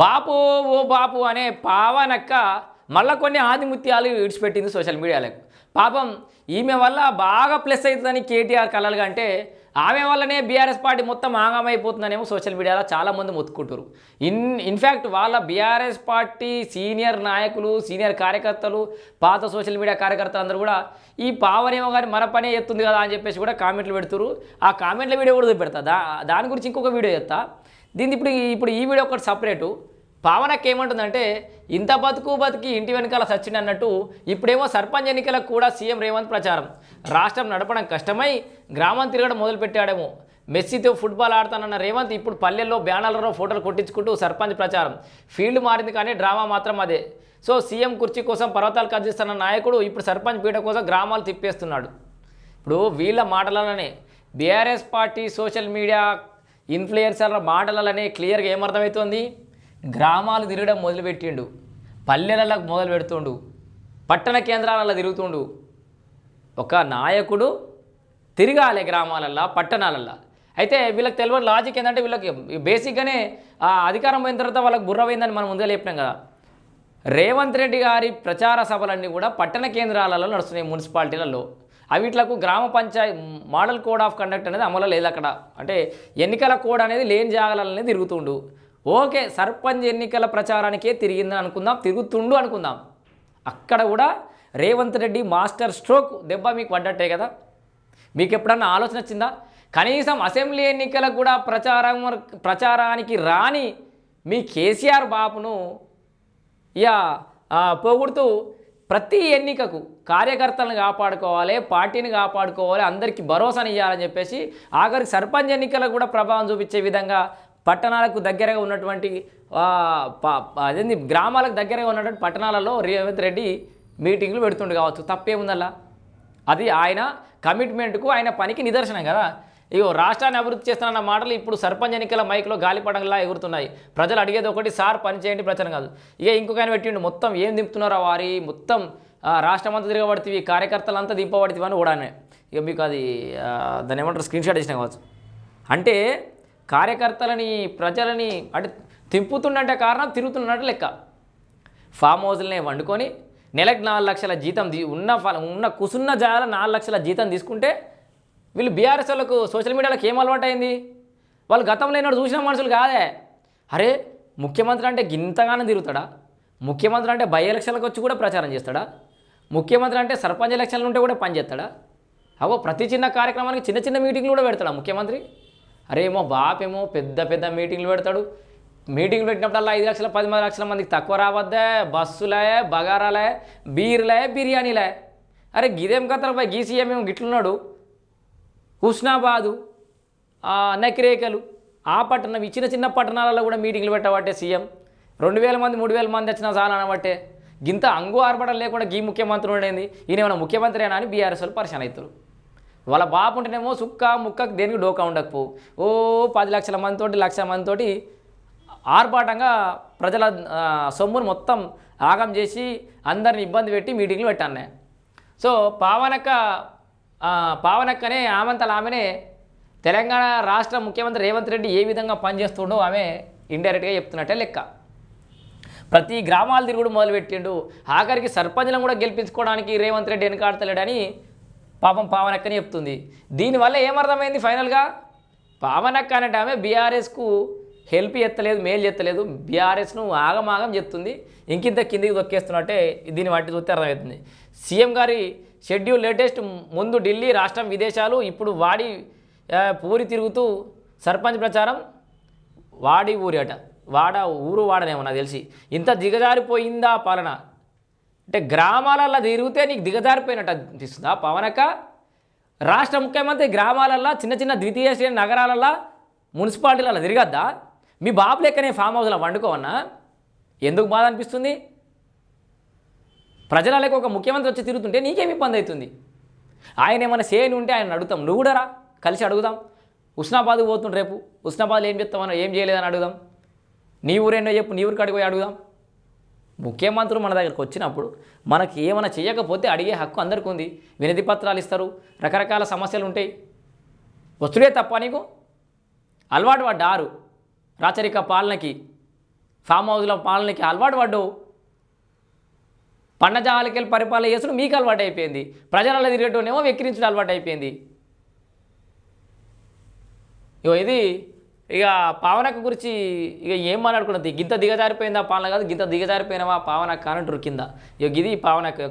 బాపు ఓ బాపు అనే పావనక్క మళ్ళా కొన్ని ఆదిముత్యాలు విడిచిపెట్టింది సోషల్ మీడియాలకు. పాపం ఈమె వల్ల బాగా ప్లస్ అవుతుందని కేటీఆర్ కలలుగా అంటే ఆమె వల్లనే బీఆర్ఎస్ పార్టీ మొత్తం ఆగమైపోతుందనేమో సోషల్ మీడియాలో చాలామంది మొత్తుకుంటారు ఇన్ ఇన్ఫ్యాక్ట్ వాళ్ళ బీఆర్ఎస్ పార్టీ సీనియర్ నాయకులు సీనియర్ కార్యకర్తలు పాత సోషల్ మీడియా కార్యకర్తలు అందరూ కూడా ఈ పావనేమో కానీ మన పనే ఎత్తుంది కదా అని చెప్పేసి కూడా కామెంట్లు పెడుతురు ఆ కామెంట్ల వీడియో కూడా పెడతా దా దాని గురించి ఇంకొక వీడియో చేస్తా. దీని ఇప్పుడు ఇప్పుడు ఈ వీడియో ఒకటి సపరేటు. పావనకి ఏమంటుందంటే ఇంత బతుకు బతికి ఇంటి వెనకాల సచిన్ అన్నట్టు ఇప్పుడేమో సర్పంచ్ ఎన్నికలకు కూడా సీఎం రేవంత్ ప్రచారం. రాష్ట్రం నడపడం కష్టమై గ్రామం తిరగడం మొదలుపెట్టాడేమో. మెస్సీతో ఫుట్బాల్ ఆడతానన్న రేవంత్ ఇప్పుడు పల్లెల్లో బ్యానర్లలో ఫోటోలు కొట్టించుకుంటూ సర్పంచ్ ప్రచారం. ఫీల్డ్ మారింది కానీ డ్రామా మాత్రం అదే. సో సీఎం కుర్చీ కోసం పర్వతాలు కదిలిస్తున్న నాయకుడు ఇప్పుడు సర్పంచ్ పీట కోసం గ్రామాలు తిప్పేస్తున్నాడు. ఇప్పుడు వీళ్ళ మాటలనే బీఆర్ఎస్ పార్టీ సోషల్ మీడియా ఇన్ఫ్లుయెన్సర్ల మాటలనే క్లియర్గా ఏమర్థమవుతుంది? గ్రామాలు తిరగడం మొదలుపెట్టిండు. పల్లెలకు మొదలు పెడుతుండు. పట్టణ కేంద్రాలలో తిరుగుతుండు. ఒక నాయకుడు తిరగాలి గ్రామాలల్లో పట్టణాలల్లో. అయితే వీళ్ళకి తెలియని లాజిక్ ఏంటంటే వీళ్ళకి బేసిక్గానే ఆ అధికారం పోయిన తర్వాత వాళ్ళకి బుర్ర పోయిందని మనం ముందే చెప్పినాం కదా. రేవంత్ రెడ్డి గారి ప్రచార సభలన్నీ కూడా పట్టణ కేంద్రాలలో నడుస్తున్నాయి మున్సిపాలిటీలలో. అవిట్లకు గ్రామ panchayat model code of conduct అనేది అమలు లేదు అక్కడ. అంటే ఎన్నికల కోడ్ అనేది లేని జాగాలనే తిరుగుతుండు. ఓకే సర్పంచ్ ఎన్నికల ప్రచారానికే తిరిగిందని అనుకుందాం తిరుగుతుండు అనుకుందాం. అక్కడ కూడా రేవంత్ రెడ్డి మాస్టర్ స్ట్రోక్ దెబ్బ మీకు పడ్డట్టే కదా? మీకు ఎప్పుడన్నా ఆలోచన వచ్చిందా? కనీసం అసెంబ్లీ ఎన్నికలకు కూడా ప్రచారం ప్రచారానికి రాని మీ కేసీఆర్ బాపును ఇక పోగొడుతూ ప్రతి ఎన్నికకు కార్యకర్తలను కాపాడుకోవాలి పార్టీని కాపాడుకోవాలి అందరికీ భరోసాని ఇవ్వాలని చెప్పేసి ఆఖరికి సర్పంచ్ ఎన్నికలకు కూడా ప్రభావం చూపించే విధంగా పట్టణాలకు దగ్గరగా ఉన్నటువంటి ప- అదేంది గ్రామాలకు దగ్గరగా ఉన్నటువంటి పట్టణాలలో రేవంత్ రెడ్డి మీటింగ్లు పెడుతుండు కావచ్చు. తప్పేముందల్లా? అది ఆయన కమిట్మెంట్కు ఆయన పనికి నిదర్శనం కదా. ఇగో రాష్ట్రాన్ని అభివృద్ధి చేస్తానన్న మాటలు ఇప్పుడు సర్పంచ్ ఎన్నికల మైక్లో గాలిపడంలా ఎగురుతున్నాయి. ప్రజలు అడిగేది ఒకటి సార్ పని చేయండి ప్రచారం కాదు. ఇక ఇంకొక ఆయన పెట్టిండు మొత్తం ఏం దింపుతున్నారో వారి మొత్తం ఆ, రాష్ట్రం అంతా తిరగబడుతుంది కార్యకర్తలంతా దింపబడుతుంది అని కూడా ఇక మీకు అది దాని ఏమంటారు స్క్రీన్ షాట్ ఇచ్చిన కావచ్చు. అంటే కార్యకర్తలని ప్రజలని అంటే తింపుతుండంటే కారణం తిరుగుతున్నట్టు లెక్క. ఫామ్ హౌస్లనే వండుకొని నెలకు నాలుగు లక్షల జీతం ఉన్న ఉన్న కుసున్న జాగాల నాలుగు లక్షల జీతం తీసుకుంటే వీళ్ళు బీఆర్ఎస్ వాళ్ళకు సోషల్ మీడియాలకు ఏం అలవాటు అయింది వాళ్ళు గతంలో ఏనాడు చూసిన మనుషులు కాదే. అరే ముఖ్యమంత్రి అంటే గింతగానే తిరుగుతాడా? ముఖ్యమంత్రి అంటే బై ఎలక్షన్లకు వచ్చి కూడా ప్రచారం చేస్తాడా? ముఖ్యమంత్రి అంటే సర్పంచ్ ఎలక్షన్లు ఉంటే కూడా పనిచేస్తాడా అవో ప్రతి చిన్న కార్యక్రమానికి చిన్న చిన్న మీటింగ్లు కూడా పెడతాడా ముఖ్యమంత్రి? అరేమో బాపేమో పెద్ద పెద్ద మీటింగ్లు పెడతాడు. మీటింగ్లు పెట్టినప్పుడల్లా ఐదు లక్షల పదిమంది లక్షల మందికి తక్కువ రావద్దే. బస్సులే బగారాలే బీర్లే బిర్యానీలే. అరే గిదేం కథలపై గీసీఎం గిట్లున్నాడు. హుస్నాబాదు నకిరేకలు ఆ పట్టణం ఈ చిన్న చిన్న పట్టణాలలో కూడా మీటింగ్లు పెట్టబట్టే సీఎం. రెండు వేల మంది మూడు వేల మంది వచ్చినా చాలా అనబట్టే. గింత అంగు ఆర్పడం లేకుండా గీ ముఖ్యమంత్రి ఉండేది. ఈయన ఏమైనా ముఖ్యమంత్రి అని బీఆర్ఎస్ వాళ్ళు పరిశాన్ అవుతారు వాళ్ళ బాపు ఉంటేనేమో సుక్క ముక్కకు దేనికి డోకా ఉండకపోవు. ఓ పది లక్షల మందితోటి లక్ష మందితోటి ఆర్భాటంగా ప్రజల సొమ్మును మొత్తం ఆగం చేసి అందరిని ఇబ్బంది పెట్టి మీటింగ్లు పెట్టాను సో పావనక పావనక్కనే ఆమంతల ఆమెనే తెలంగాణ రాష్ట్ర ముఖ్యమంత్రి రేవంత్ రెడ్డి ఏ విధంగా పనిచేస్తుండో ఆమె ఇండైరెక్ట్గా చెప్తున్నట్టే లెక్క. ప్రతి గ్రామాలు తిరుగుడు మొదలుపెట్టిండు. ఆఖరికి సర్పంచ్లను కూడా గెలిపించుకోవడానికి రేవంత్ రెడ్డి వెనకాడతలేడని పాపం పావనక్కని చెప్తుంది. దీనివల్ల ఏమర్థమైంది ఫైనల్గా? పావనక్క అనేట ఆమె బీఆర్ఎస్కు హెల్ప్ ఎత్తలేదు మేలు ఎత్తలేదు బీఆర్ఎస్ను ఆగమాగం చెప్తుంది ఇంకింత కిందికి దొక్కేస్తున్నట్టే దీన్ని వాటి చూస్తే అర్థమవుతుంది. సీఎం గారి షెడ్యూల్ లేటెస్ట్ ముందు ఢిల్లీ రాష్ట్రం విదేశాలు ఇప్పుడు వాడి పూరి తిరుగుతూ సర్పంచ్ ప్రచారం వాడి ఊరి అట. వాడ ఊరు వాడనేమో నాకు తెలిసి. ఇంత దిగజారిపోయిందా పాలన? అంటే గ్రామాలల్లో తిరిగితే నీకు దిగజారిపోయినట్టు అనిపిస్తుందా పవనక రాష్ట్ర ముఖ్యమంత్రి గ్రామాలల్లో చిన్న చిన్న ద్వితీయ శ్రేణి నగరాలల్లో మున్సిపాలిటీలలో తిరగద్దా? మీ బాబు లెక్కనే ఫామ్ హౌస్లో వండుకోవన్నా? ఎందుకు బాధ అనిపిస్తుంది? ప్రజల ఒక ముఖ్యమంత్రి వచ్చి తిరుగుతుంటే నీకేం ఇబ్బంది అవుతుంది? ఆయన ఏమైనా చేయని ఉంటే ఆయన అడుగుతాం. నువ్వు కూడా రా కలిసి అడుగుదాం. ఉస్నాబాద్ పోతుండు రేపు. ఉస్నాబాద్లో ఏం చెప్తామన్నా ఏం చేయలేదని అడుగుదాం. నీ ఊరేనో చెప్పు నీ ఊరికి అడిగి పోయి అడుగుదాం. ముఖ్యమంత్రులు మన దగ్గరకు వచ్చినప్పుడు మనకి ఏమైనా చేయకపోతే అడిగే హక్కు అందరికీ ఉంది. వినతి పత్రాలు ఇస్తారు. రకరకాల సమస్యలు ఉంటాయి. వస్తుడే తప్ప నీకు? అలవాటు పడ్డారు. రాచరిక పాలనకి ఫామ్ హౌస్ల పాలనకి అలవాటు పడ్డావు. పండజాలకెళ్ళి పరిపాలన చేసుడు మీకు అలవాటు అయిపోయింది ప్రజలలో తిరిగేటోనేమో వెక్కిరించడం అలవాటు అయిపోయింది ఇగో ఇది ఇక పావనక్క గురించి ఇక ఏం మాట్లాడుకున్నది? గింత దిగజారిపోయిందా పాలన కాదు గింత దిగజారిపోయినవా? పావనక్క అని కింద. ఇక ఇది పావనక్క